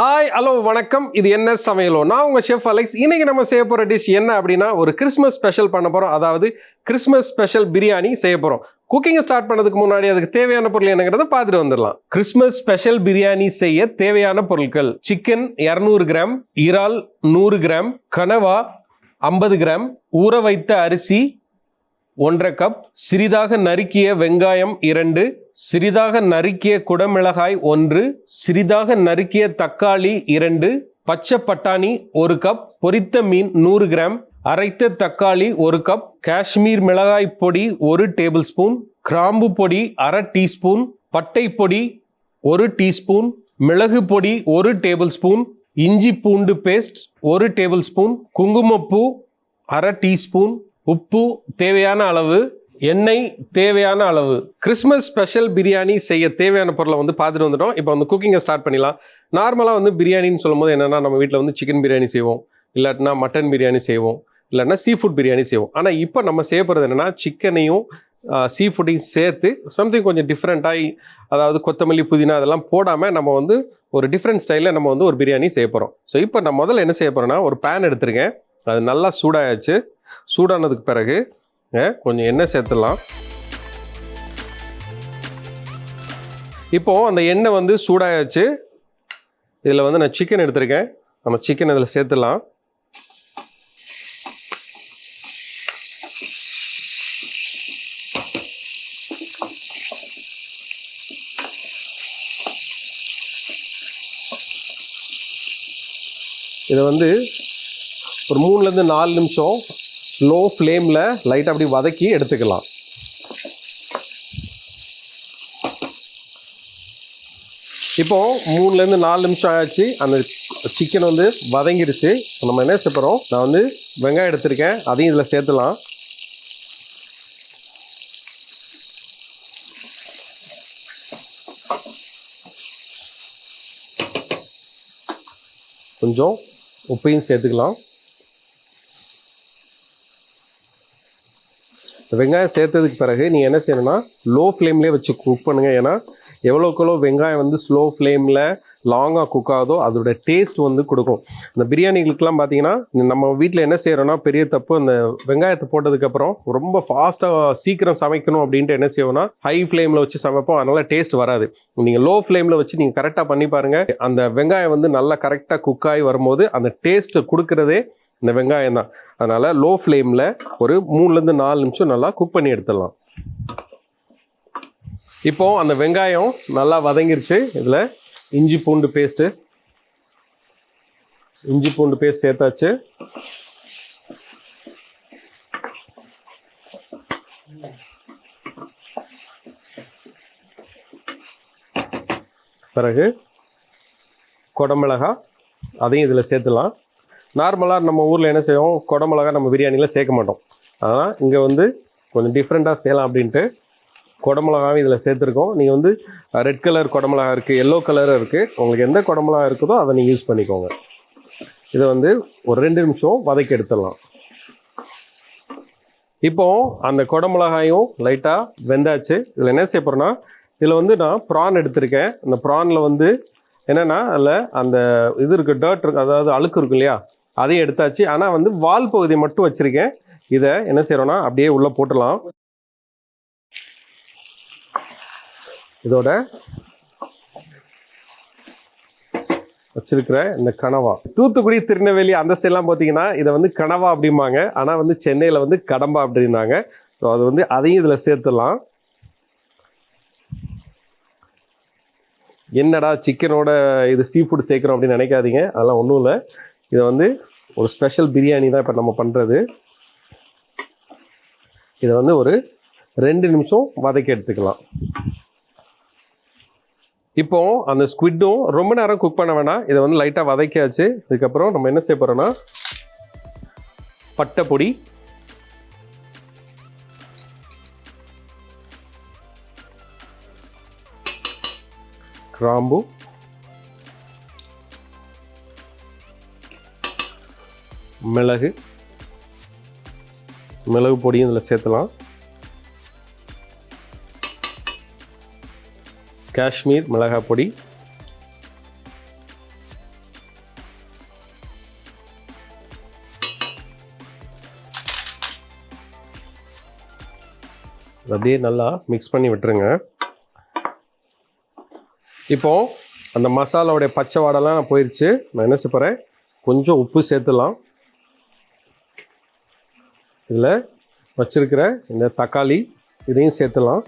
Hi hello வணக்கம். இது என்ன சமையலோ? நான் உங்கள் ஷெஃப் அலெக்ஸ் இன்றைக்கி நம்ம செய்ய போகிற டிஷ் என்ன அப்படின்னா ஒரு கிறிஸ்மஸ் ஸ்பெஷல் பண்ண போகிறோம் அதாவது கிறிஸ்மஸ் ஸ்பெஷல் பிரியாணி செய்ய போகிறோம் குக்கிங்கை ஸ்டார்ட் பண்ணதுக்கு முன்னாடி அதுக்கு தேவையான பொருள் என்னங்கிறத பார்த்துட்டு வந்துடலாம். கிறிஸ்மஸ் ஸ்பெஷல் பிரியாணி செய்ய தேவையான பொருட்கள். சிக்கன் இரநூறு கிராம் இறால் நூறு கிராம் கனவா ஐம்பது கிராம் ஊற வைத்த அரிசி ஒன்றரை கப் சிறிதாக நறுக்கிய வெங்காயம் இரண்டு சிறிதாக நறுக்கிய குடமிளகாய் ஒன்று சிறிதாக நறுக்கிய தக்காளி இரண்டு பச்சை பட்டாணி ஒரு கப் பொரித்த மீன் நூறு கிராம் அரைத்த தக்காளி ஒரு கப் காஷ்மீர் மிளகாய் பொடி ஒரு டேபிள் ஸ்பூன் கிராம்பு பொடி அரை டீஸ்பூன் பட்டை பொடி ஒரு டீஸ்பூன் மிளகு பொடி ஒரு டேபிள் ஸ்பூன் இஞ்சி பூண்டு பேஸ்ட் ஒரு டேபிள் ஸ்பூன் குங்குமப்பூ அரை டீஸ்பூன் உப்பு தேவையான அளவு எண்ணெய் தேவையான அளவு. கிறிஸ்மஸ் ஸ்பெஷல் பிரியாணி செய்ய தேவையான பொருளை வந்து பார்த்துட்டு வந்துட்டோம். இப்போ வந்து குக்கிங்கை ஸ்டார்ட் பண்ணிடலாம். நார்மலாக வந்து பிரியாணின்னு சொல்லும்போது என்னென்னா நம்ம வீட்டில் வந்து சிக்கன் பிரியாணி செய்வோம். இல்லாட்டினா மட்டன் பிரியாணி செய்வோம். இல்லைன்னா சீ ஃபுட் பிரியாணி செய்வோம். ஆனால் இப்போ நம்ம செய்ய போகிறது என்னென்னா சிக்கனையும் சீ ஃபுட்டையும் சேர்த்து சம்திங் கொஞ்சம் டிஃப்ரெண்ட்டாகி அதாவது கொத்தமல்லி புதினா அதெல்லாம் போடாமல் நம்ம வந்து ஒரு டிஃப்ரெண்ட் ஸ்டைலில் நம்ம வந்து ஒரு பிரியாணி செய்ய போகிறோம் ஸோ இப்போ நான் முதல்ல என்ன செய்ய போகிறேன்னா ஒரு பேன் எடுத்திருக்கேன். அது நல்லா சூடாயாச்சு. சூடானதுக்கு பிறகு கொஞ்சம் எண்ணெய் சேர்த்துடலாம். இப்போ அந்த எண்ணெய் வந்து சூடாயாச்சு. இதில் வந்து நான் சிக்கன் எடுத்திருக்கேன். நம்ம சிக்கன் இதில் சேர்த்துடலாம். இதை வந்து ஒரு மூணுலேருந்து நாலு நிமிஷம் லோ ஃப்ளேமில் லைட்டாக அப்படி வதக்கி எடுத்துக்கலாம். இப்போ மூணுலேருந்து நாலு நிமிஷம் ஆச்சு அந்த சிக்கன் வந்து வதங்கிடுச்சு. நம்ம என்ன செய்ய நான் வந்து வெங்காயம் எடுத்திருக்கேன். அதையும் இதில் சேர்த்துலாம். கொஞ்சம் உப்பையும் சேர்த்துக்கலாம். வெங்காயம் சேர்த்ததுக்கு பிறகு நீங்கள் என்ன செய்யணும்னா லோ ஃப்ளேம்லேயே வச்சு குக் பண்ணுங்கள் ஏன்னா எவ்வளோக்கெவ்வளோ வெங்காயம் வந்து ஸ்லோ ஃப்ளேமில் லாங்காக குக் ஆகுதோ அதோட டேஸ்ட் வந்து கொடுக்கும். இந்த பிரியாணிகளுக்கெல்லாம் பார்த்தீங்கன்னா நம்ம வீட்டில் என்ன செய்கிறோன்னா பெரிய தப்பு அந்த வெங்காயத்தை போட்டதுக்கப்புறம் ரொம்ப ஃபாஸ்ட்டாக சீக்கிரம் சமைக்கணும் அப்படின்ட்டு என்ன செய்வோம்னா ஹை ஃப்ளேமில் வச்சு சமைப்போம். அதனால் டேஸ்ட் வராது. நீங்கள் லோ ஃப்ளேமில் வச்சு நீங்கள் கரெக்டாக பண்ணி பாருங்கள் அந்த வெங்காயம் வந்து நல்லா கரெக்டாக குக் ஆகி வரும்போது அந்த டேஸ்ட்டு கொடுக்குறதே இந்த வெங்காயம் தான். அதனால் லோ ஃப்ளேமில் ஒரு மூணுலேருந்து நாலு நிமிஷம் நல்லா குக் பண்ணி எடுத்துடலாம். இப்போ அந்த வெங்காயம் நல்லா வதங்கிருச்சு. இதில் இஞ்சி பூண்டு பேஸ்ட்டு இஞ்சி பூண்டு பேஸ்ட் சேர்த்தாச்சு. பிறகு குடமிளகா அதையும் இதில் சேர்த்துலாம் நார்மலாக நம்ம ஊரில் என்ன செய்வோம்? குடமிளகா நம்ம பிரியாணியில் சேர்க்க மாட்டோம். ஆனால் இங்கே வந்து கொஞ்சம் டிஃப்ரெண்ட்டாக செய்யலாம் அப்படின்ட்டு குடமிளகாவும் இதில் சேர்த்துருக்கோம். நீங்கள் வந்து ரெட் கலர் குடமிளகா இருக்குது எல்லோ கலர் இருக்குது உங்களுக்கு எந்த குடமிளகா இருக்குதோ அதை நீங்கள் யூஸ் பண்ணிக்கோங்க. இதை வந்து ஒரு ரெண்டு நிமிஷம் வதக்கி எடுத்துடலாம். இப்போ அந்த குடமிளகாயும் லைட்டாக வெந்தாச்சு. இதில் என்ன செய்ய போகிறேன்னா இதில் வந்து நான் ப்ரான் எடுத்திருக்கேன். அந்த ப்ரானில் வந்து என்னென்னா அதில் அந்த இது இருக்குது டர்ட் இருக்குது அதாவது அழுக்கு இருக்கும் இல்லையா? அதையும் எடுத்தாச்சு. ஆனால் வந்து வால் பகுதி மட்டும் வச்சுருக்கேன். இதை என்ன செய்கிறோன்னா அப்படியே உள்ளே போட்டலாம் இதோட வச்சிருக்கிற இந்த கனவா. தூத்துக்குடி திருநெல்வேலி அந்த சைட்லாம் பார்த்தீங்கன்னா இதை வந்து கனவா அப்படிம்பாங்க. ஆனால் வந்து சென்னையில் வந்து கடம்பா அப்படின்னாங்க. ஸோ அது வந்து அதையும் இதில் சேர்த்துடலாம். என்னடா சிக்கனோட இது சீ ஃபுட் சேர்க்குறோம் அப்படின்னு நினைக்காதீங்க. அதெல்லாம் ஒன்றும் இல்லை. இதை வந்து ஒரு ஸ்பெஷல் பிரியாணி தான் இப்போ நம்ம பண்ணுறது இதை வந்து ஒரு ரெண்டு நிமிஷம் வதக்கி எடுத்துக்கலாம். இப்போ அந்த ஸ்குவிட்டும் ரொம்ப நேரம் குக் பண்ண வேணாம். இதை வந்து லைட்டாக வதக்கியாச்சு. இதுக்கப்புறம் நம்ம என்ன செய்ய போகிறோன்னா பட்டை பொடி கிராம்பு மிளகு. மிளகு பொடியும் இதில் சேர்த்தலாம். காஷ்மீர் மிளகாய் பொடி. அப்படியே நல்லா மிக்ஸ் பண்ணி விட்டுருங்க. இப்போ அந்த மசாலாவுடைய பச்சை வாடெல்லாம் போயிடுச்சு நான் என்ன செய்ய கொஞ்சம் உப்பு சேர்த்துலாம். இதில் வச்சுருக்கிற இந்த தக்காளி இதையும் சேர்த்துலாம்.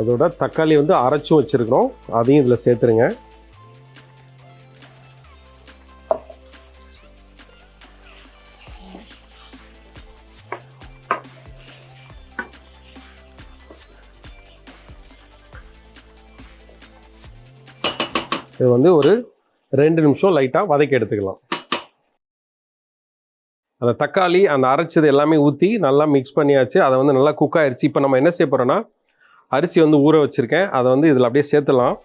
அதோட தக்காளி வந்து அரைச்சும் வச்சுருக்கிறோம். அதையும் இதில் சேர்த்துருங்க. இது வந்து ஒரு ரெண்டு நிமிஷம் லைட்டாக வதக்கி எடுத்துக்கலாம். அந்த தக்காளி அந்த அரைச்சது எல்லாமே ஊற்றி நல்லா மிக்ஸ் பண்ணியாச்சு. அதை வந்து நல்லா குக் ஆயிடுச்சு இப்போ நம்ம என்ன செய்ய போகிறோன்னா அரிசி வந்து ஊற வச்சுருக்கேன். அதை வந்து இதில் அப்படியே சேர்த்துலாம்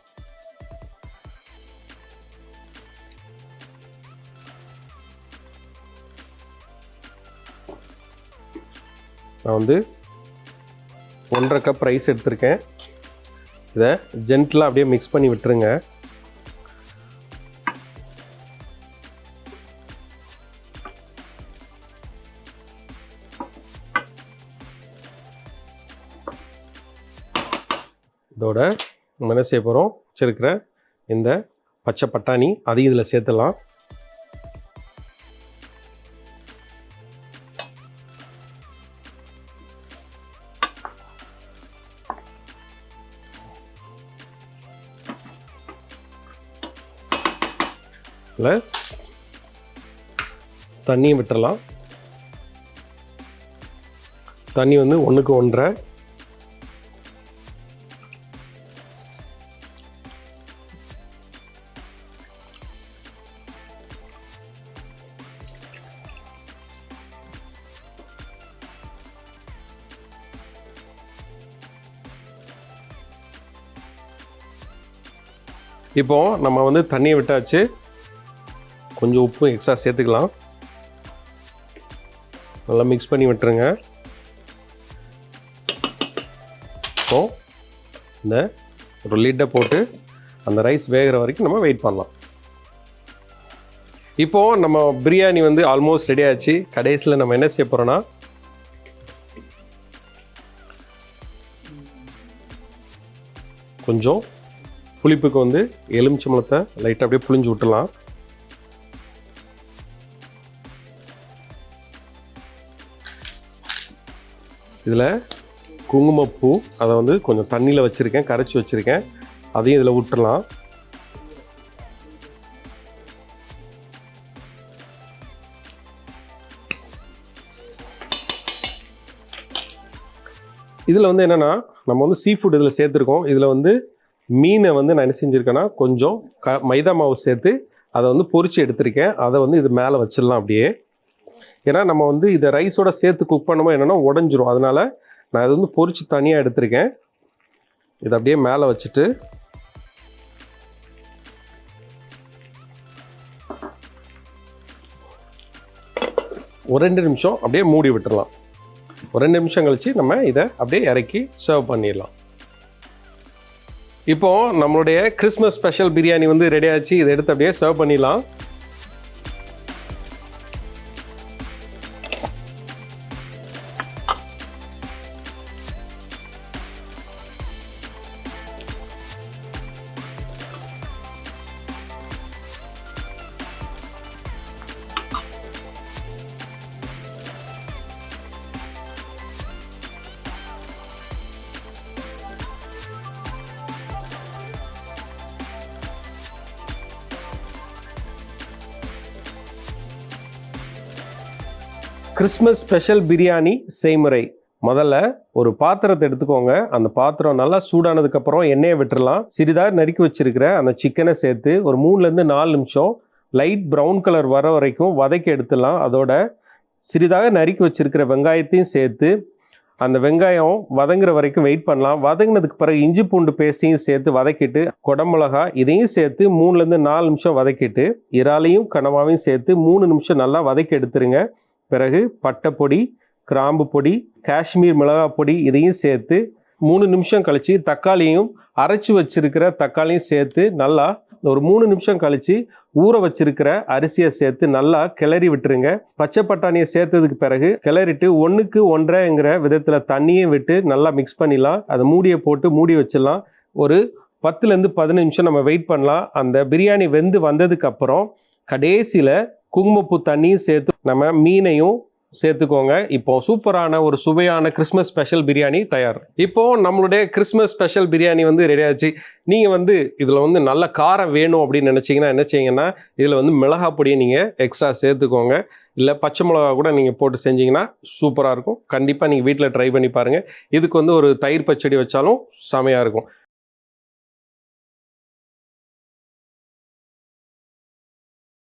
நான் வந்து ஒன்றரை கப் ரைஸ் எடுத்திருக்கேன். இதை ஜென்டிலாக அப்படியே மிக்ஸ் பண்ணி விட்டுருங்க. இதோட நம்ம என்ன செய்ய போகிறோம் வச்சுருக்கிற இந்த பச்சை பட்டாணி அதையும் இதில் சேர்த்துலாம் இதில் தண்ணியும் விட்டுறலாம். தண்ணி வந்து ஒன்றுக்கு ஒன்றரை இப்போது நம்ம வந்து தண்ணியை விட்டாச்சு. கொஞ்சம் உப்பு எக்ஸ்ட்ரா சேர்த்துக்கலாம். நல்லா மிக்ஸ் பண்ணி விட்டுருங்க. இப்போ இந்த ஒரு லிட்டை போட்டு அந்த ரைஸ் வேகிற வரைக்கும் நம்ம வெயிட் பண்ணலாம். இப்போது நம்ம பிரியாணி வந்து ஆல்மோஸ்ட் ரெடி ஆச்சு. கடைசியில் நம்ம என்ன செய்ய போகிறோன்னா கொஞ்சம் புளிப்புக்கு வந்து எலுமிச்சம்பழத்தை லைட்டாக அப்படியே புளிஞ்சு விட்டுலாம் இதில் குங்குமப்பூ அதை வந்து கொஞ்சம் தண்ணியில் வச்சுருக்கேன் கரைச்சி வச்சுருக்கேன். அதையும் இதில் விட்டுடலாம் இதில் வந்து என்னென்னா நம்ம வந்து சீ ஃபுட் இதில் சேர்த்துருக்கோம். இதில் வந்து மீனை வந்து நான் என்ன செஞ்சுருக்கேன்னா கொஞ்சம் க மைதா மாவு சேர்த்து அதை வந்து பொறிச்சு எடுத்திருக்கேன். அதை வந்து இது மேலே வச்சிடலாம் அப்படியே. ஏன்னா நம்ம வந்து இதை ரைஸோட சேர்த்து குக் பண்ணுமோ என்னென்னா உடஞ்சிரும். அதனால நான் இது வந்து பொறிச்சு தனியாக எடுத்திருக்கேன். இதை அப்படியே மேலே வச்சுட்டு. ஒரு ரெண்டு நிமிஷம் அப்படியே மூடி விட்டுடலாம் ஒரு ரெண்டு நிமிஷம் கழித்து நம்ம இதை அப்படியே இறக்கி சர்வ் பண்ணிடலாம். இப்போ நம்மளுடைய கிறிஸ்மஸ் ஸ்பெஷல் பிரியாணி வந்து ரெடி ஆச்சு. இதை எடுத்து அப்படியே சர்வ் பண்ணிடலாம். கிறிஸ்மஸ் ஸ்பெஷல் பிரியாணி செய்முறை. முதல்ல ஒரு பாத்திரத்தை எடுத்துக்கோங்க. அந்த பாத்திரம் நல்லா சூடானதுக்கப்புறம் எண்ணெயை விட்டுறலாம். சிறிதாக நறுக்கி வச்சிருக்கிற அந்த சிக்கனை சேர்த்து ஒரு மூணுலேருந்து நாலு நிமிஷம் லைட் ப்ரௌன் கலர் வர வரைக்கும் வதக்கி எடுத்துடலாம். அதோட சிறிதாக நறுக்கி வச்சிருக்கிற வெங்காயத்தையும் சேர்த்து அந்த வெங்காயம் வதங்குற வரைக்கும் வெயிட் பண்ணலாம். வதங்கினதுக்கு பிறகு இஞ்சி பூண்டு பேஸ்ட்டையும் சேர்த்து வதக்கிட்டு குடமிளகா இதையும் சேர்த்து மூணுலேருந்து நாலு நிமிஷம் வதக்கிட்டு இறாலையும் கனவாவையும் சேர்த்து மூணு நிமிஷம் நல்லா வதக்கி எடுத்துருங்க. பிறகு பட்டைப்பொடி கிராம்பு பொடி காஷ்மீர் மிளகாய் பொடி இதையும் சேர்த்து மூணு நிமிஷம் கழித்து தக்காளியும் அரைச்சி வச்சிருக்கிற தக்காளியும் சேர்த்து நல்லா ஒரு மூணு நிமிஷம் கழிச்சு ஊற வச்சிருக்கிற அரிசியை சேர்த்து நல்லா கிளறி விட்டுருங்க. பச்சை பட்டாணியை சேர்த்ததுக்கு பிறகு கிளறிட்டு ஒன்றுக்கு ஒன்றரைங்கிற விதத்தில் தண்ணியை விட்டு நல்லா மிக்ஸ் பண்ணிடலாம். அதை மூடியை போட்டு மூடி வச்சிடலாம். ஒரு பத்துலேருந்து பதினஞ்சு நிமிஷம் நம்ம வெயிட் பண்ணலாம். அந்த பிரியாணி வெந்து வந்ததுக்கப்புறம் கடைசியில் குங்குமப்பூ தண்ணியும் சேர்த்து நம்ம மீனையும் சேர்த்துக்கோங்க. இப்போ சூப்பரான ஒரு சுவையான கிறிஸ்மஸ் ஸ்பெஷல் பிரியாணி தயார். இப்போ நம்மளுடைய கிறிஸ்மஸ் ஸ்பெஷல் பிரியாணி வந்து ரெடி ஆச்சு. நீங்கள் வந்து இதில் வந்து நல்ல காரம் வேணும் அப்படின்னு நினச்சிங்கன்னா என்ன செய்யுங்கன்னா இதில் வந்து மிளகா பொடியை நீங்கள் எக்ஸ்ட்ரா சேர்த்துக்கோங்க. இல்லை பச்சை மிளகா கூட நீங்கள் போட்டு செஞ்சிங்கன்னா சூப்பராக இருக்கும். கண்டிப்பாக நீங்கள் வீட்டில் ட்ரை பண்ணி பாருங்கள் இதுக்கு வந்து ஒரு தயிர் பச்சடி வச்சாலும் செமையாக இருக்கும்.